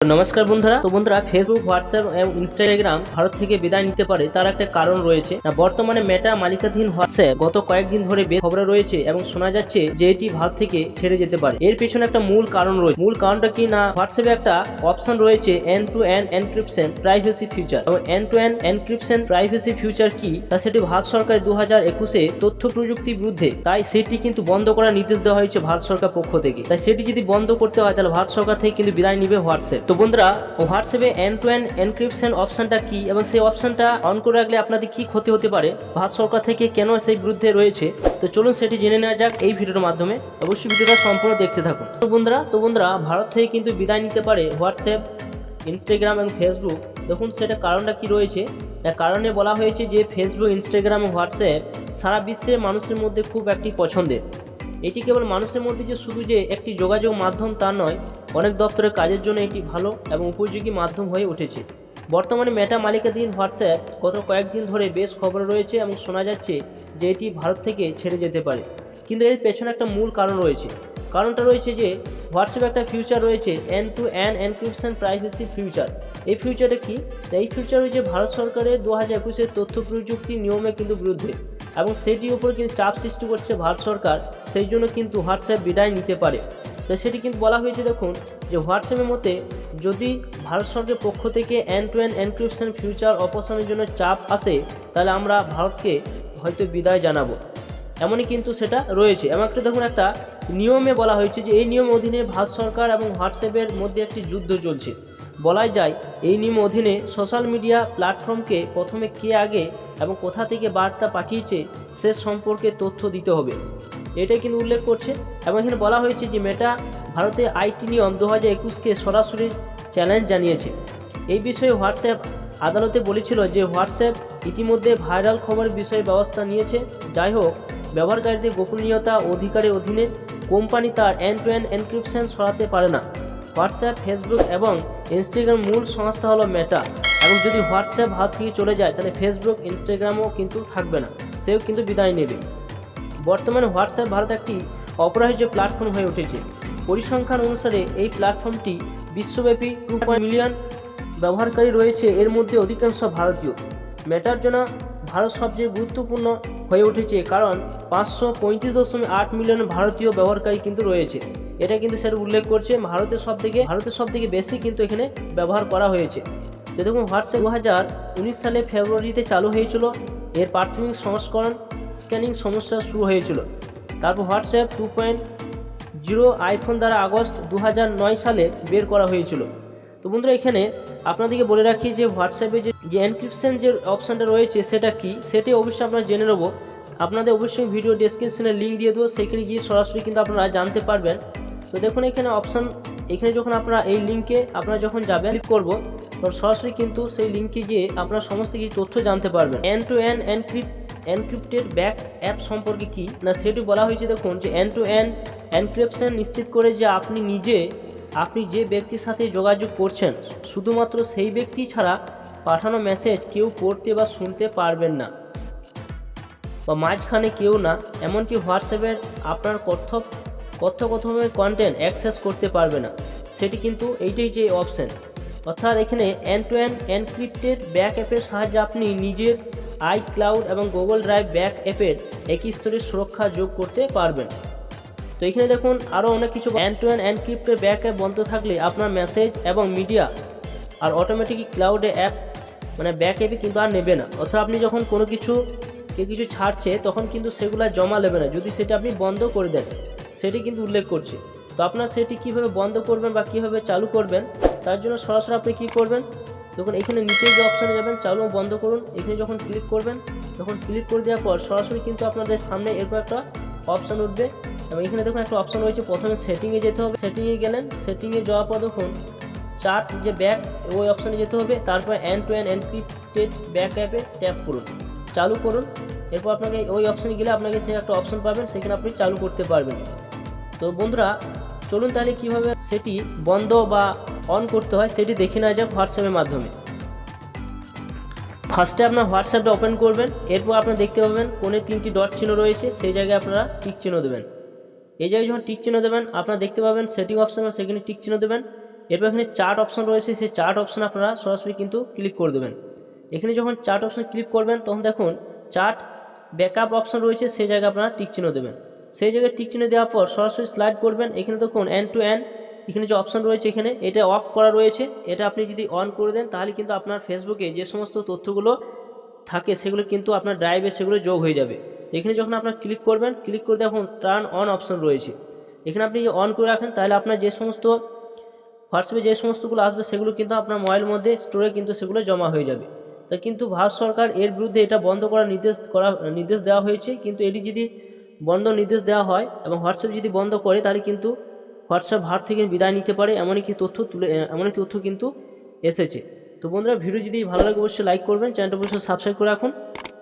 নমস্কার বন্ধুরা। তো বন্ধুরা ফেসবুক হোয়াটসঅ্যাপ এবং ইনস্টাগ্রাম ভারত থেকে বিদায় নিতে পারে, তার একটা কারণ রয়েছে। বর্তমানে মেটা মালিকাধীন হোয়াটসঅ্যাপ গত কয়েকদিন ধরে বেশ খবরে রয়েছে এবং শোনা যাচ্ছে যে এটি ভারত থেকে ছেড়ে যেতে পারে। এর পেছনে একটা মূল কারণ রয়েছে। মূল কারণটা কি না হোয়াটসঅ্যাপে একটা অপশন রয়েছে end to end encryption privacy future এবং end to end encryption privacy future কি, তা সেটি ভারত সরকার দু হাজার একুশে তথ্য প্রযুক্তির বিরুদ্ধে, তাই সেটি কিন্তু বন্ধ করার নির্দেশ দেওয়া হয়েছে ভারত সরকার পক্ষ থেকে। তাই সেটি যদি বন্ধ করতে হয়, তাহলে ভারত সরকার থেকে কিন্তু বিদায় নিবে হোয়াটসঅ্যাপ তো বন্ধুরা হোয়াটসঅ্যাপে এন টু এন এনক্রিপশন অপশনটা কি এবং সেই অপশানটা অন করে রাখলে আপনাদের কি ক্ষতি হতে পারে, ভারত সরকার থেকে কেন সেই বিরুদ্ধে রয়েছে? তো চলুন সেটি জেনে নেওয়া যাক এই ভিডিওর মাধ্যমে। অবশ্যই ভিডিওটা সম্পূর্ণ দেখতে থাকুন। তো বন্ধুরা তো বন্ধুরা, ভারত থেকে কিন্তু বিদায় নিতে পারে হোয়াটসঅ্যাপ, ইনস্টাগ্রাম এবং ফেসবুক। দেখুন সেটা কারণটা কি রয়েছে। তার কারণে বলা হয়েছে যে, ফেসবুক, ইনস্টাগ্রাম, হোয়াটসঅ্যাপ সারা বিশ্বের মানুষের মধ্যে খুব একটি পছন্দের। এটি কেবল মানুষের মধ্যে যে শুধু যে একটি যোগাযোগ মাধ্যম তা নয়, অনেক দপ্তরের কাজের জন্য এটি ভালো এবং উপযোগী মাধ্যম হয়ে উঠেছে। বর্তমানে মেটা মালিকাধীন হোয়াটসঅ্যাপ গত কয়েকদিন ধরে বেশ খবর রয়েছে এবং শোনা যাচ্ছে যে এটি ভারত থেকে ছেড়ে যেতে পারে। কিন্তু এর পেছনে একটা মূল কারণ রয়েছে। কারণটা রয়েছে যে হোয়াটসঅ্যাপে একটা ফিউচার রয়েছে, end to end encryption privacy future. এই ফিউচারটা কি? এই ফিউচার হচ্ছে ভারত সরকারের দু হাজার একুশের তথ্য প্রযুক্তি নিয়মে কিন্তু বিরুদ্ধে। এবং সেটির উপর কিন্তু চাপ সৃষ্টি করছে ভারত সরকার, সেই জন্য কিন্তু হোয়াটসঅ্যাপ বিদায় নিতে পারে। তো সেটি কিন্তু বলা হয়েছে, দেখুন, যে হোয়াটসঅ্যাপের মতে যদি ভারত সরকারের পক্ষ থেকে end to end encryption future অপসারণের জন্য চাপ আসে, তাহলে আমরা ভারতকে হয়তো বিদায় জানাব। এমনই কিন্তু সেটা রয়েছে। এবং একটা, দেখুন, একটা নিয়মে বলা হয়েছে যে এই নিয়ম অধীনে ভারত সরকার এবং হোয়াটসঅ্যাপের মধ্যে একটি যুদ্ধ চলছে। বলাই যায়, এই নিয়ম অধীনে সোশ্যাল মিডিয়া প্ল্যাটফর্মকে প্রথমে কে আগে এবং কোথা থেকে বার্তা পাঠিয়েছে, সে সম্পর্কে তথ্য দিতে হবে। এটাই কিন্তু উল্লেখ করছে এবং এখানে বলা হয়েছে যে মেটা ভারতে আইটি নিয়ম দু হাজার একুশকে সরাসরি চ্যালেঞ্জ জানিয়েছে। এই বিষয়ে হোয়াটসঅ্যাপ আদালতে বলেছিল যে হোয়াটসঅ্যাপ ইতিমধ্যে ভাইরাল খবরের বিষয়ে ব্যবস্থা নিয়েছে। যাই হোক, ব্যবহারকারীদের গোপনীয়তা অধিকারের অধীনে কোম্পানি তার অ্যান্ড টু অ্যান্ড এনক্রিপশন সরাতে পারে না। হোয়াটসঅ্যাপ, ফেসবুক এবং ইনস্টাগ্রাম মূল সংস্থা হলো মেটা এবং যদি হোয়াটসঅ্যাপ হাত থেকে চলে যায়, তাহলে ফেসবুক, ইনস্টাগ্রামও কিন্তু থাকবে না। সেও কিন্তু বিদায় নেবে। বর্তমানে হোয়াটসঅ্যাপ ভারত একটি অপরাহ্য প্ল্যাটফর্ম হয়ে উঠেছে। পরিসংখ্যান অনুসারে এই প্ল্যাটফর্মটি বিশ্বব্যাপী টু মিলিয়ন ব্যবহারকারী রয়েছে। এর মধ্যে অধিকাংশ ভারতীয়। মেটার জন্য ভারত সবচেয়ে গুরুত্বপূর্ণ হয়ে উঠেছে, কারণ পাঁচশো পঁয়ত্রিশ দশমিক আট মিলিয়ন ভারতীয় ব্যবহারকারী কিন্তু রয়েছে। এটা কিন্তু সেটা উল্লেখ করছে ভারতের সব থেকে ভারতের সব থেকে বেশি কিন্তু এখানে ব্যবহার করা হয়েছে। তো দেখুন হোয়াটসঅ্যাপ দু হাজার উনিশ সালে ফেব্রুয়ারিতে চালু হয়েছিল। এর প্রাথমিক সংস্করণ স্ক্যানিং সমস্যা শুরু হয়েছিল। তারপর WhatsApp two point zero iPhone দ্বারা আগস্ট দু সালে বের করা হয়েছিল। তো বন্ধুরা, এখানে আপনাদেরকে বলে রাখি যে হোয়াটসঅ্যাপে যে যে এনক্রিপশন যে অপশানটা রয়েছে, সেটা কি? সেটি অবশ্যই আপনারা জেনে নেব। আপনাদের অবশ্যই ভিডিও ডেসক্রিপশনে লিঙ্ক দিয়ে দেবো। সেখানে গিয়ে সরাসরি কিন্তু আপনারা জানতে পারবেন। তো দেখুন, এখানে অপশান এখানে যখন আপনারা এই লিঙ্কে আপনারা যখন যাবেন ক্লিক করব তখন সরাসরি কিন্তু সেই লিঙ্কে গিয়ে আপনারা সমস্ত কিছু তথ্য জানতে পারবেন। End to end encrypt encrypted backup সম্পর্কে কি? না, সেটি বলা হয়েছে, দেখুন, যে এন টু এন এনক্রিপশন নিশ্চিত করে যে আপনি নিজে, আপনি যে ব্যক্তির সাথে যোগাযোগ করছেন, শুধুমাত্র সেই ব্যক্তি ছাড়া পাঠানো মেসেজ কেউ পড়তে বা শুনতে পারবেন না বা মাঝখানে কেউ না, এমনকি হোয়াটসঅ্যাপের আপনার কথ্য কথোপকথনের কন্টেন্ট অ্যাক্সেস করতে পারবে না। সেটি কিন্তু এইটাই যে অপশান অর্থাৎ এখানে এন টু এন এনক্রিপ্টেড ব্যাক অ্যাপের সাহায্যে আপনি নিজের আই ক্লাউড এবং গুগল ড্রাইভ ব্যাক অ্যাপের একই স্তরের সুরক্ষা যোগ করতে পারবেন। তো এখানে দেখুন আরও অনেক কিছু end to end encrypted backup বন্ধ থাকলে আপনার মেসেজ এবং মিডিয়া আর অটোমেটিক ক্লাউডে অ্যাপ মানে ব্যাক অ্যাপে কিন্তু আর নেবে না। অর্থাৎ আপনি যখন কোনো কিছু, কেউ কিছু ছাড়ছে, তখন কিন্তু সেগুলো জমা নেবে না। যদি সেটা আপনি বন্ধ করে দেন। সেটি কিন্তু উল্লেখ করছে। তো আপনার সেটি কীভাবে বন্ধ করবেন বা কীভাবে চালু করবেন, তার জন্য সরাসরি আপনি কী করবেন, দেখুন এখানে নিচে যে অপশানে যাবেন, চালু বন্ধ করুন। এখানে যখন ক্লিক করবেন, তখন ক্লিক করে দেওয়ার পর সরাসরি কিন্তু আপনাদের সামনে এরকম একটা অপশান উঠবে। এবং এখানে দেখুন একটা অপশান রয়েছে, প্রথমে সেটিংয়ে যেতে হবে। সেটিংয়ে গেলেন সেটিংয়ে যাওয়ার পর দেখুন চার্ট যে ব্যাক ওই অপশানে যেতে হবে। তারপর এন টু এন এনক্রিপ্টেড ব্যাক অ্যাপে ট্যাপ করুন। চালু করুন। এরপর আপনাকে ওই অপশানে গেলে আপনাকে সে একটা অপশান পাবেন, সেখানে আপনি চালু করতে পারবেন। তো বন্ধুরা, চলুন তাহলে কীভাবে সেটি বন্ধ বা অন করতে হয় সেটি দেখে নেওয়া যাক হোয়াটসঅ্যাপের মাধ্যমে। ফার্স্টে আপনার হোয়াটসঅ্যাপটা ওপেন করবেন, এরপর আপনারা দেখতে পাবেন কোণে তিনটি ডট চিহ্ন রয়েছে, সেই জায়গায় আপনারা টিক চিহ্ন দেবেন। এই জায়গায় যখন টিক চিহ্ন দেবেন, আপনারা দেখতে পাবেন সেটিং অপশানে সেখানে টিক চিহ্ন দেবেন। এরপর এখানে চার্ট অপশান রয়েছে, সেই চার্ট অপশান আপনারা সরাসরি কিন্তু ক্লিক করে দেবেন। এখানে যখন চার্ট অপশান ক্লিক করবেন, তখন দেখুন চার্ট ব্যাকআপ অপশন রয়েছে, সেই জায়গায় আপনারা টিক চিহ্ন দেবেন। সেই জায়গায় টিক চিহ্ন দেওয়ার পর সরাসরি স্লাইড করবেন। এখানে দেখুন এন্ড টু এন্ড এখানে যে অপশন রয়েছে এখানে, এটা অফ করা রয়েছে। এটা আপনি যদি অন করে দেন, তাহলে কিন্তু আপনার ফেসবুকে যে সমস্ত তথ্যগুলো থাকে, সেগুলো কিন্তু আপনার ড্রাইভে সেগুলো যোগ হয়ে যাবে। এখানে যখন আপনার ক্লিক করবেন ক্লিক করে দেখুন টার্ন অন অপশন রয়েছে। এখানে আপনি যদি অন করে রাখেন, তাহলে আপনার যে সমস্ত হোয়াটসঅ্যাপে যে সমস্তগুলো আসবে, সেগুলো কিন্তু আপনার মোবাইলের মধ্যে স্টোরে কিন্তু সেগুলো জমা হয়ে যাবে। তা কিন্তু ভারত সরকার এর বিরুদ্ধে এটা বন্ধ করার নির্দেশ করা, নির্দেশ দেওয়া হয়েছে। কিন্তু এটি যদি বন্ধ নির্দেশ দেওয়া হয় এবং হোয়াটসঅ্যাপ যদি বন্ধ করে, তাহলে কিন্তু হোয়াটসঅ্যাপ ভারত থেকে বিদায় নিতে পারে এমন একটি তথ্য তুলে এমন একটি তথ্য কিন্তু এসেছে। তো বন্ধুরা, ভিডিও যদি ভালো লাগে, অবশ্যই লাইক করবেন, চ্যানেলটা অবশ্যই সাবস্ক্রাইব করে রাখুন।